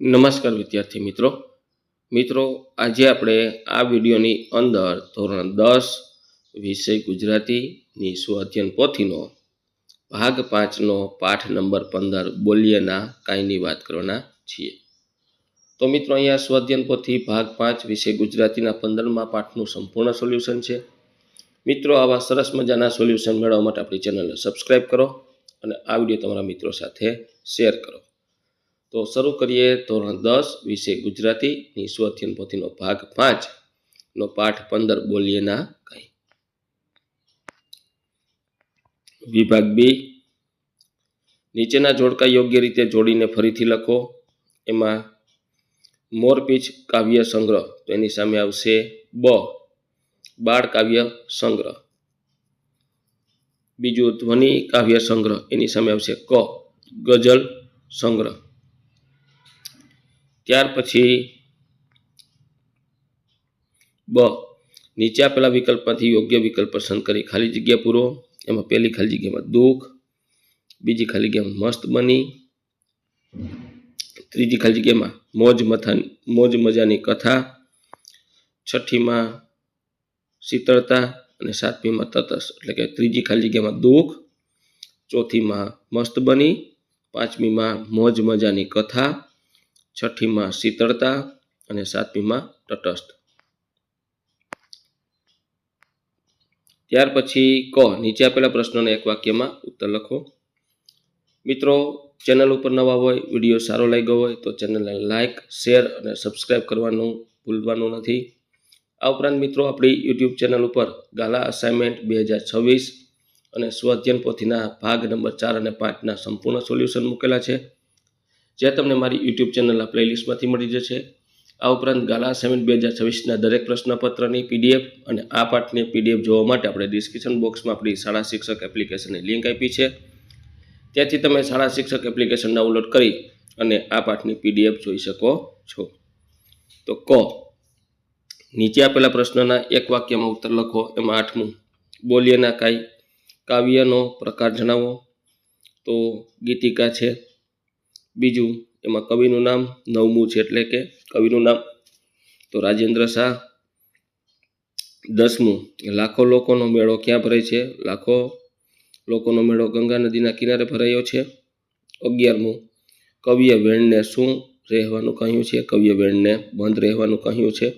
નમસ્કાર વિદ્યાર્થી મિત્રો. મિત્રો, આજે આપણે આ વિડીયોની અંદર ધોરણ દસ વિષય ગુજરાતીની સ્વઅધ્યયન પોથીનો ભાગ પાંચનો પાઠ નંબર પંદર બોલ્યના કાંઈની વાત કરવાના છીએ. તો મિત્રો, અહીંયા સ્વઅધ્યયન પોથી ભાગ પાંચ વિષય ગુજરાતીના પંદરમાં પાઠનું સંપૂર્ણ સોલ્યુશન છે. મિત્રો, આવા સરસ મજાના સોલ્યુશન મેળવવા માટે આપણી ચેનલને સબસ્ક્રાઈબ કરો અને આ વીડિયો તમારા મિત્રો સાથે શેર કરો. તો શરૂ કરીએ ધોરણ દસ વિષય ગુજરાતી સ્વઅધ્યયન પોથીનો ભાગ પાંચ નો પાઠ પંદર બોલીએ ના કહી વિભાગ બી. નીચેના જોડકા યોગ્ય રીતે જોડીને ફરીથી લખો. એમાં મોરપીચ કાવ્ય સંગ્રહ, તો એની સામે આવશે બ. બાળ કાવ્ય સંગ્રહ. બીજું ધ્વનિ કાવ્ય સંગ્રહ, એની સામે આવશે ક. ગઝલ સંગ્રહ. ત્યાર પછી બ, નીચે આપેલા વિકલ્પમાંથી યોગ્ય વિકલ્પ પસંદ કરી ખાલી જગ્યા પૂરો. એમાં પહેલી ખાલી જગ્યામાં દુઃખ, બીજી ખાલી જગ્યામાં મસ્ત બની, ત્રીજી ખાલી જગ્યામાં મોજ મથા, મોજ મજાની કથા, છઠ્ઠીમાં શીતળતા અને સાતમીમાં તતસ એટલે કે ત્રીજી ખાલી જગ્યામાં દુઃખ, ચોથીમાં મસ્ત બની, પાંચમીમાં મોજ મજાની કથા છઠ્ઠીમાં શીતળતા અને સાતમીમાં તટસ્થ. ત્યાર પછી ક, નીચે આપેલા પ્રશ્નોના એક વાક્યમાં ઉત્તર લખો. મિત્રો, ચેનલ ઉપર નવા હોય, વીડિયો સારો લાગ્યો હોય, તો ચેનલને લાઇક શેર અને સબસ્ક્રાઈબ કરવાનું ભૂલવાનું નથી. આ ઉપરાંત મિત્રો, આપણી યુટ્યુબ ચેનલ ઉપર ગાલા અસાઇનમેન્ટ બે હજાર છવ્વીસ અને સ્વધ્યન પોથીના ભાગ નંબર ચાર અને પાંચના સંપૂર્ણ સોલ્યુશન મૂકેલા છે. જે તમને મારી યુટ્યુબ ચેનલના પ્લેલિસ્ટમાંથી મળી જશે. આ ઉપરાંત ગાલા સેવન બે હજાર છવ્વીસના દરેક પ્રશ્નપત્રની પીડીએફ અને આ પાઠની પીડીએફ જોવા માટે આપણે ડિસ્ક્રિપ્શન બોક્સમાં આપણી શાળા શિક્ષક એપ્લિકેશનની લિંક આપી છે. ત્યાંથી તમે શાળા શિક્ષક એપ્લિકેશન ડાઉનલોડ કરી અને આ પાઠની પીડીએફ જોઈ શકો છો. તો ક, નીચે આપેલા પ્રશ્નના એક વાક્યમાં ઉત્તર લખો, એમાં આઠમું બોલીએના કાંઈ કાવ્યનો પ્રકાર જણાવો. તો ગીતિકા છે બીજું એમાં કવિનું નામ નવમું છે એટલે કે કવિનું નામ તો રાજેન્દ્ર શાહ. દસમું, લાખો લોકોનો મેળો ક્યાં ભરાય છે? લાખો લોકોનો મેળો ગંગા નદીના કિનારે ભરાયો છે. અગિયારમું, કવિએ વેણને શું રહેવાનું કહ્યું છે? કવિએ વેણને બંધ રહેવાનું કહ્યું છે.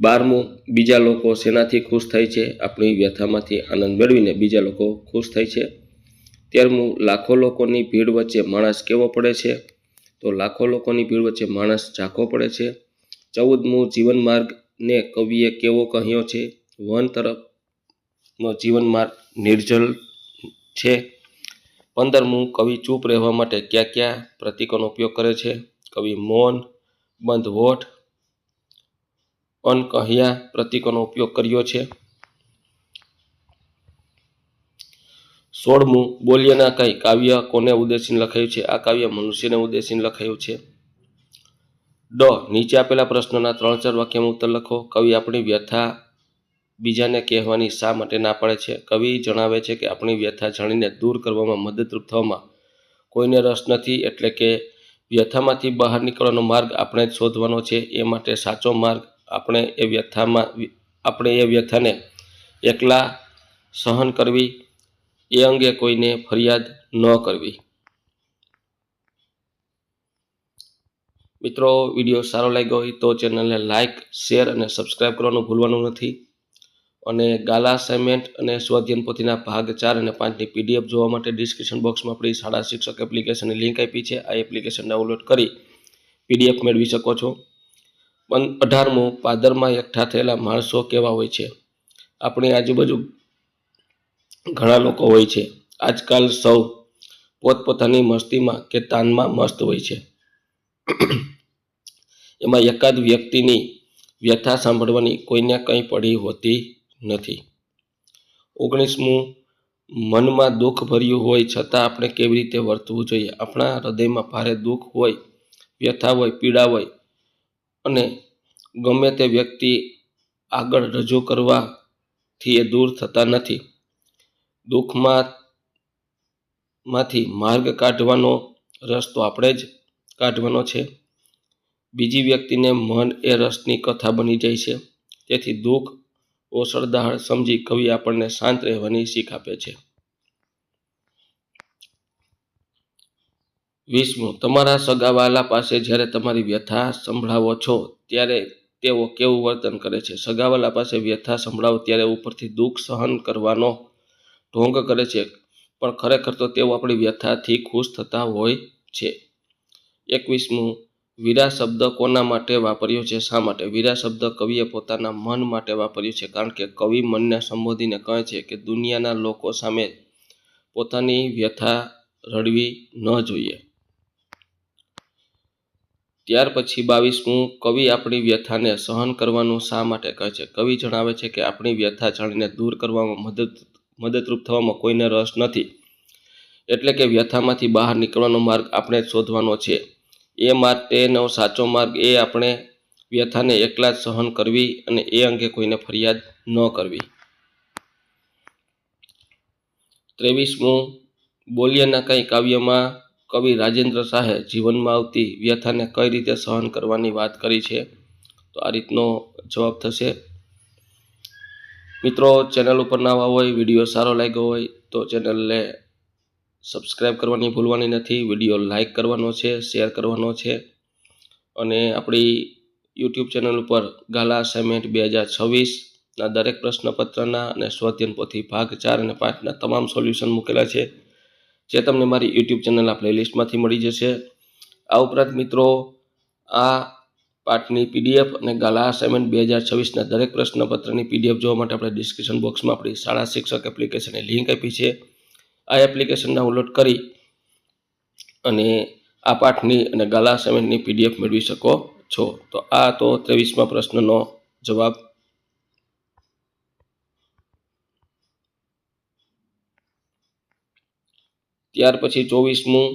બારમું, બીજા લોકો શેનાથી ખુશ થાય છે? આપણી વ્યથામાંથી આનંદ મેળવીને બીજા લોકો ખુશ થાય છે. તેરમું લાખો લોકોની ભીડ વચ્ચે માણસ કેવો પડે છે? તો લાખો લોકોની ભીડ વચ્ચે માણસ ઝાંખો પડે છે. ચૌદમું જીવન માર્ગને કવિએ કેવો કહ્યો છે? વન તરફનો જીવન માર્ગ નિર્જલ છે. પંદરમું કવિ ચૂપ રહેવા માટે કયા કયા પ્રતીકોનો ઉપયોગ કરે છે? કવિ મૌન, બંધ હોઠ અનકહ્યા પ્રતીકોનો ઉપયોગ કર્યો છે. સોળમું બોલ્યના કઈ કાવ્ય કોને ઉદ્દેશીને લખાયું છે? આ કાવ્ય મનુષ્યને ઉદ્દેશીને લખાયું છે. ડ. નીચે આપેલા પ્રશ્નોના ત્રણ ચાર વાક્યમાં ઉત્તર લખો. કવિ આપણી વ્યથા બીજાને કહેવાની શા માટે ના પડે છે? કવિ જણાવે છે કે આપણી વ્યથા જાણીને દૂર કરવામાં મદદરૂપ થવામાં કોઈને રસ નથી એટલે કે વ્યથામાંથી બહાર નીકળવાનો માર્ગ આપણે જ શોધવાનો છે. એ માટે સાચો માર્ગ આપણે એ વ્યથામાં, આપણે એ વ્યથાને એકલા સહન કરવી એ અંગે કોઈને ફરિયાદ ન કરવી. મિત્રો, વીડિયો સારો લાગ્યો હોય તો ચેનલને લાઇક શેર અને સબસ્ક્રાઈબ કરવાનું ભૂલવાનું નથી. અને ગાલા અસાઇનમેન્ટ અને સ્વાધ્યન પોથીના ભાગ ચાર અને પાંચની પીડીએફ જોવા માટે ડિસ્ક્રિપ્શન બોક્સમાં આપણી શાળા શિક્ષક એપ્લિકેશનની લિંક આપી છે. આ એપ્લિકેશન ડાઉનલોડ કરી પીડીએફ મેળવી શકો છો. પણ અઢારમું પાદરમાં એકઠા થયેલા માણસો કેવા હોય છે? આપણી આજુબાજુ ઘણા લોકો હોય છે. આજકાલ સૌ પોતપોતાની મસ્તીમાં કે તાનમાં મસ્ત હોય છે. એમાં એકાદ વ્યક્તિની વ્યથા સાંભળવાની કોઈને કંઈ પડી હોતી નથી. ઓગણીસમું મનમાં દુઃખ ભર્યું હોય છતાં આપણે કેવી રીતે વર્તવું જોઈએ? આપણા હૃદયમાં ભારે દુઃખ હોય, વ્યથા હોય, પીડા હોય અને ગમે તે વ્યક્તિ આગળ રજૂ કરવાથી એ દૂર થતા નથી. દુઃખમાં માંથી માર્ગ કાઢવાનો રસ તો આપણે જ કાઢવાનો છે. બીજી વ્યક્તિને મન એ રસની કથા બની જાય છે. તેથી દુઃખ ઓસરદાહળ સમજી કવિ આપણને શાંત રહેવાની શીખ આપે છે. વીસમું તમારા સગાવાલા પાસે જ્યારે તમારી વ્યથા સંભળાવો છો, ત્યારે તેઓ કેવું વર્તન કરે છે? સગાવાલા પાસે વ્યથા સંભળાવો ત્યારે ઉપરથી દુઃખ સહન કરવાનો ઢોંગ કરે છે. પણ ખરેખર તો તેઓ આપણી વ્યથાથી ખુશ થતા હોય છે. એકવીસમું, વીરા શબ્દ કોના માટે વાપર્યો છે? શા માટે? વીરા શબ્દ કવિએ પોતાના મન માટે વાપર્યો છે. કારણ કે કવિ મનને સંબોધીને કહે છે કે દુનિયાના લોકો સામે પોતાની વ્યથા રડવી ન જોઈએ. ત્યાર પછી બાવીસમું, કવિ આપણી વ્યથાને સહન કરવાનું શા માટે કહે છે? કવિ જણાવે છે કે આપણી વ્યથા જાણીને દૂર કરવામાં મદદ મદદરૂપ થવામાં કોઈને રસ નથી. એટલે કે વ્યથામાંથી બહાર નીકળવાનો માર્ગ આપણે જ શોધવાનો છે. એ માટેનો સાચો માર્ગ, એ આપણે વ્યથાને એકલા જ સહન કરવી અને એ અંગે કોઈને ફરિયાદ ન કરવી. ત્રેવીસમું બોલિયાના કંઈ કાવ્યમાં કવિ રાજેન્દ્ર શાહે જીવનમાં આવતી વ્યથાને કઈ રીતે સહન કરવાની વાત કરી છે? તો આ રીતનો જવાબ થશે. મિત્રો ચેનલ ઉપર નવા હોય વીડિયો સારો લાગ્યો હોય, તો ચેનલને સબસ્ક્રાઈબ કરવાની ભૂલવાની નથી. વીડિયો લાઇક કરવાનો છે શેર કરવાનો છે. અને આપણી યુટ્યુબ ચેનલ ઉપર ગાલા સેમેન્ટ બે હજાર છવ્વીસના દરેક પ્રશ્નપત્રના અને સ્વાધ્યન પોથી ભાગ ચાર અને પાંચના તમામ સોલ્યુશન મૂકેલા છે, જે તમને મારી યુટ્યુબ ચેનલના પ્લેલિસ્ટમાંથી મળી જશે. આ ઉપરાંત મિત્રો, આ પાઠની પીડીએફ અને ગાલા અસાઇનમેન્ટ બે હજાર છવ્વીસના દરેક પ્રશ્નપત્રની પીડીએફ જોવા માટે આપણે ડિસ્ક્રિપ્શન બોક્સમાં આપણી શાળા શિક્ષક એપ્લિકેશનની લિંક આપી છે. આ એપ્લિકેશન ડાઉનલોડ કરી અને આ પાઠની અને ગાલા અસાઇનમેન્ટની પીડીએફ મેળવી શકો છો. તો આ તો ત્રેવીસમાં પ્રશ્નનો જવાબ. ત્યાર પછી ચોવીસમું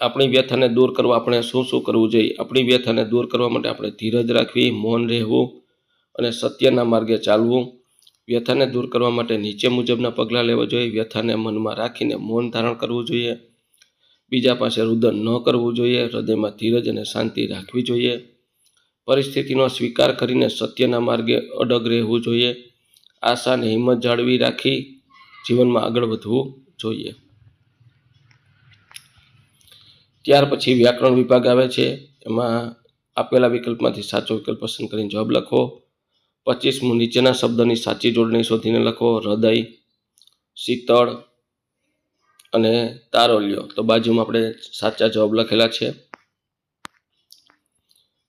આપણી વ્યથાને દૂર કરવા આપણે શું શું કરવું જોઈએ? આપણી વ્યથાને દૂર કરવા માટે આપણે ધીરજ રાખવી, મૌન રહેવું અને સત્યના માર્ગે ચાલવું. વ્યથાને દૂર કરવા માટે નીચે મુજબના પગલાં લેવા જોઈએ. વ્યથાને મનમાં રાખીને મૌન ધારણ કરવું જોઈએ. બીજા પાસે રુદન ન કરવું જોઈએ. હૃદયમાં ધીરજ અને શાંતિ રાખવી જોઈએ. પરિસ્થિતિનો સ્વીકાર કરીને સત્યના માર્ગે અડગ રહેવું જોઈએ. આશાને હિંમત જાળવી રાખી જીવનમાં આગળ વધવું જોઈએ. ત્યાર પછી વ્યાકરણ વિભાગ આવે છે. એમાં આપેલા વિકલ્પમાંથી સાચો વિકલ્પ પસંદ કરીને જવાબ લખો. પચીસમું નીચેના શબ્દની સાચી જોડણી શોધીને લખો. હૃદય, શીતળ અને તારોલ્યો. તો બાજુમાં આપણે સાચા જવાબ લખેલા છે.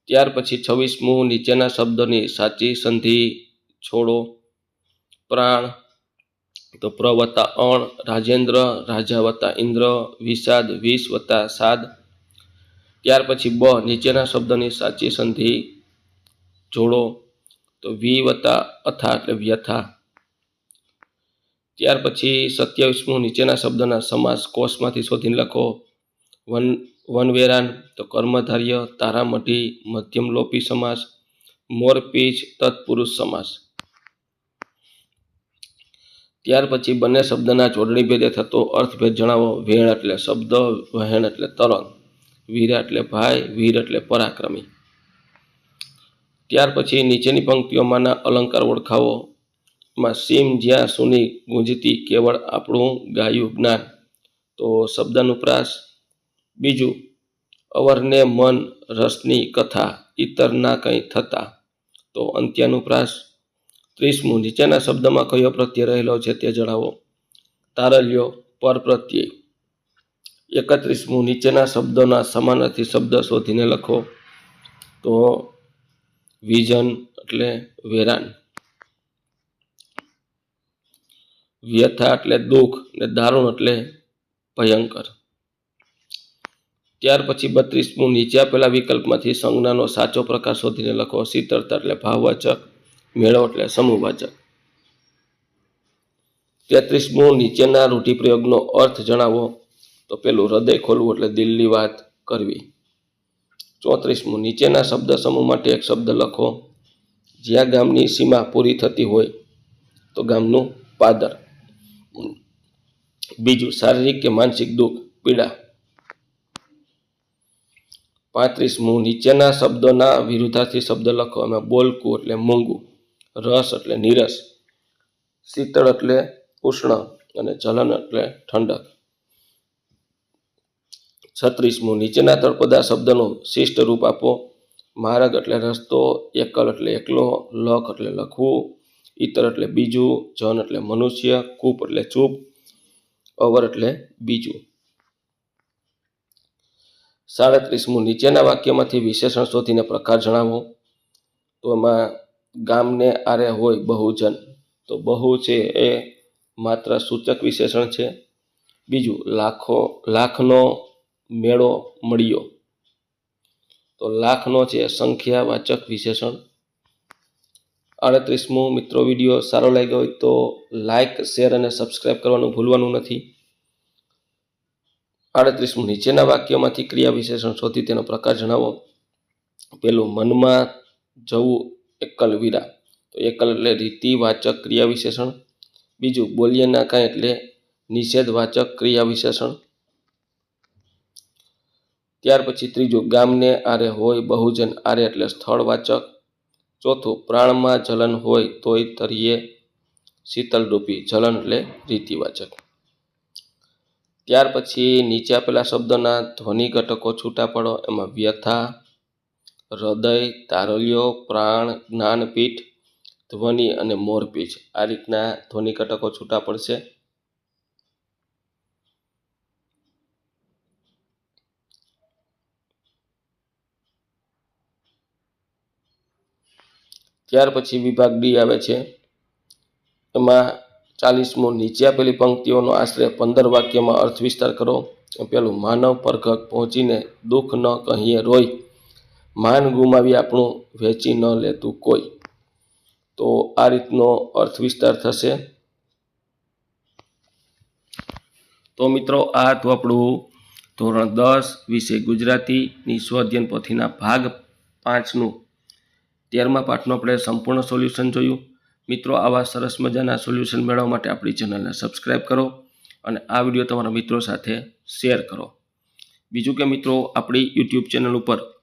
ત્યાર પછી છવ્વીસમું નીચેના શબ્દની સાચી સંધિ છોડો. પ્રાણ તો પ્ર વત્તા અણ, રાજેન્દ્ર, રાજા વત્તા ઇન્દ્ર, વિષાદ, વિષ વત્તા સાદ. ત્યાર પછી બ, નીચેના શબ્દની સાચી સંધિ જોડો. તો વી વત્તા અથા એટલે વ્યથા. ત્યાર પછી સત્યાવીસમું, નીચેના શબ્દના સમાસ કોષમાંથી શોધીને લખો. વન, વનવેરાન, તો કર્મધાર્ય, તારામઢી, મધ્યમલોપી સમાસ મોરપીચ તત્પુરુષ સમાસ. ત્યાર પછી બંને શબ્દના જોડણી ભેદે થતો અર્થભેદ જણાવો. વેણ એટલે શબ્દ, વહેણ એટલે તરંગ. વીરા એટલે ભાઈ, વીર એટલે પરાક્રમી. ત્યાર પછી નીચેની પંક્તિઓમાંના અલંકાર ઓળખાવો. માં સીમ જ્યાં સુની ગુંજતી કેવળ આપણું ગાયું જ્ઞાન. તો શબ્દાનુપ્રાસ. બીજું, અવરને મન રસની કથા ઇતરના કંઈ થતા. તો અંત્યાનુપ્રાસ. ત્રીસમું નીચેના શબ્દમાં કયો પ્રત્યય રહેલો છે તે જણાવો. તારલ્યો, પર પ્રત્યય. એકત્રીસમું નીચેના શબ્દોના સમાનાર્થી શબ્દ શોધીને લખો. તો વિઝન એટલે વેરાન. વ્યથા એટલે દુઃખ ને દારૂણ એટલે ભયંકર. ત્યાર પછી બત્રીસમું નીચે આપેલા વિકલ્પમાંથી સંજ્ઞાનો સાચો પ્રકાર શોધીને લખો. શીતળતા એટલે ભાવવાચક. મેળો એટલે સમૂહવાચક તેત્રીસમો નીચેના રૂઢિપ્રયોગનો અર્થ જણાવો. તો પેલું હૃદય ખોલવું એટલે દિલની વાત કરવી. ચોત્રીસમું નીચેના શબ્દ સમૂહ માટે એક શબ્દ લખો. જ્યાં ગામની સીમા પૂરી થતી હોય તો ગામનું પાદર. બીજું શારીરિક કે માનસિક દુઃખ, પીડા. પાંત્રીસમું નીચેના શબ્દોના વિરુદ્ધાર્થી શબ્દ લખો. એમાં બોલકું એટલે મૂંગું. રસ એટલે નીરસ, શીતળ એટલે ઉષ્ણ અને જલન એટલે ઠંડક. છત્રીસમું, નીચેના તળપદા શબ્દનું શિષ્ટ રૂપ આપો. માર્ગ એટલે રસ્તો, એકલ એટલે એકલો, લખ એટલે લખવું ઇતર એટલે બીજું, જન એટલે મનુષ્ય, કૂપ એટલે ચૂપ, અવર એટલે બીજું. સાડત્રીસમું, નીચેના વાક્યમાંથી વિશેષણ શોધીને પ્રકાર જણાવો. તો એમાં ગામને આરે હોય બહુજન. તો બહુ છે એ માત્ર સૂચક વિશેષણ છે. બીજું, લાખો, લાખનો મેળો મળ્યો. તો લાખનો છે સંખ્યાવાચક વિશેષણ. આડત્રીસમું મિત્રો વીડિયો સારો લાગ્યો હોય તો લાઇક શેર અને સબસ્ક્રાઈબ કરવાનું ભૂલવાનું નથી. આડત્રીસમું, નીચેના વાક્યમાંથી ક્રિયા વિશેષણ શોધી તેનો પ્રકાર જણાવો. પેલું, મનમાં જવું એકલ વિરા તો એકલ એટલે રીતિવાચક ક્રિયા વિશેષણ બીજું બોલીએ ના કાંઈ એટલે નિષેધવાચક ક્રિયા વિશેષણ ત્યાર પછી ત્રીજું ગામને આરે હોય બહુજન આરે એટલે સ્થળવાચક. ચોથું પ્રાણમાં જલન હોય તોય તરીએ શીતલરૂપી જલન એટલે રીતિવાચક. ત્યાર પછી નીચે આપેલા શબ્દોના ધ્વનિ ઘટકો છૂટા પડો, એમાં વ્યથા હૃદય તારલ્યો પ્રાણ, જ્ઞાનપીઠ, ધ્વનિ અને મોરપીઠ. આ રીતના ધ્વનિ ઘટકો છૂટા પડશે. ત્યાર પછી વિભાગ ડી આવે છે. એમાં ચાલીસમો નીચે આપેલી પંક્તિઓનો આશરે પંદર વાક્યમાં અર્થ વિસ્તાર કરો પેલું માનવ પરઘક પહોંચીને દુઃખ ન કહીએ રોય. માન ગુમાવી આપણું વેચી ન લેતું કોઈ. તો આ રીતનો અર્થ વિસ્તાર થશે. તો મિત્રો, આ હતું આપણું ધોરણ દસ વિષય ગુજરાતીની સ્વઅધ્યયન પોથીના ભાગ પાંચનું. તેરમા પાઠનું આપણે સંપૂર્ણ સોલ્યુશન જોયું. મિત્રો, આવા સરસ મજાના સોલ્યુશન મેળવવા માટે આપણી ચેનલને સબસ્ક્રાઈબ કરો અને આ વીડિયો તમારા મિત્રો સાથે શેર કરો. બીજું કે મિત્રો, આપણી યુટ્યુબ ચેનલ ઉપર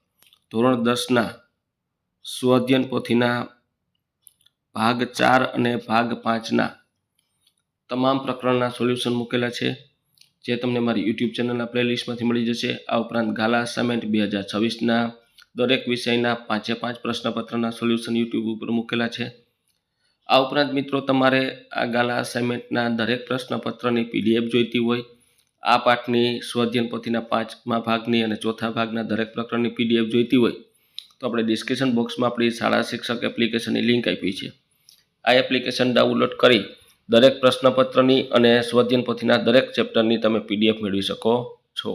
ધોરણ દસના સ્વઅધ્યયન પોથીના ભાગ ચાર અને ભાગ પાંચના તમામ પ્રકરણના સોલ્યુશન મૂકેલા છે, જે તમને મારી યુટ્યુબ ચેનલના પ્લેલિસ્ટમાંથી મળી જશે. આ ઉપરાંત ગાલા અસાઇનમેન્ટ બે હજાર છવ્વીસના દરેક વિષયના પાંચે પાંચ પ્રશ્નપત્રના સોલ્યુશન યુટ્યુબ ઉપર મૂકેલા છે. આ ઉપરાંત મિત્રો, તમારે આ ગાલા અસાઇનમેન્ટના દરેક પ્રશ્નપત્રની પીડીએફ જોઈતી હોય આ પાઠની સ્વઅધ્યયન પોથીના પાંચમા ભાગની અને ચોથા ભાગના દરેક પ્રકરણની પીડીએફ જોઈતી હોય, તો આપણે ડિસ્ક્રિપ્શન બોક્સમાં આપણી શાળા શિક્ષક એપ્લિકેશનની લિંક આપી છે. આ એપ્લિકેશન ડાઉનલોડ કરી દરેક પ્રશ્નપત્રની અને સ્વઅધ્યયન પોથીના દરેક ચેપ્ટરની તમે પીડીએફ મેળવી શકો છો.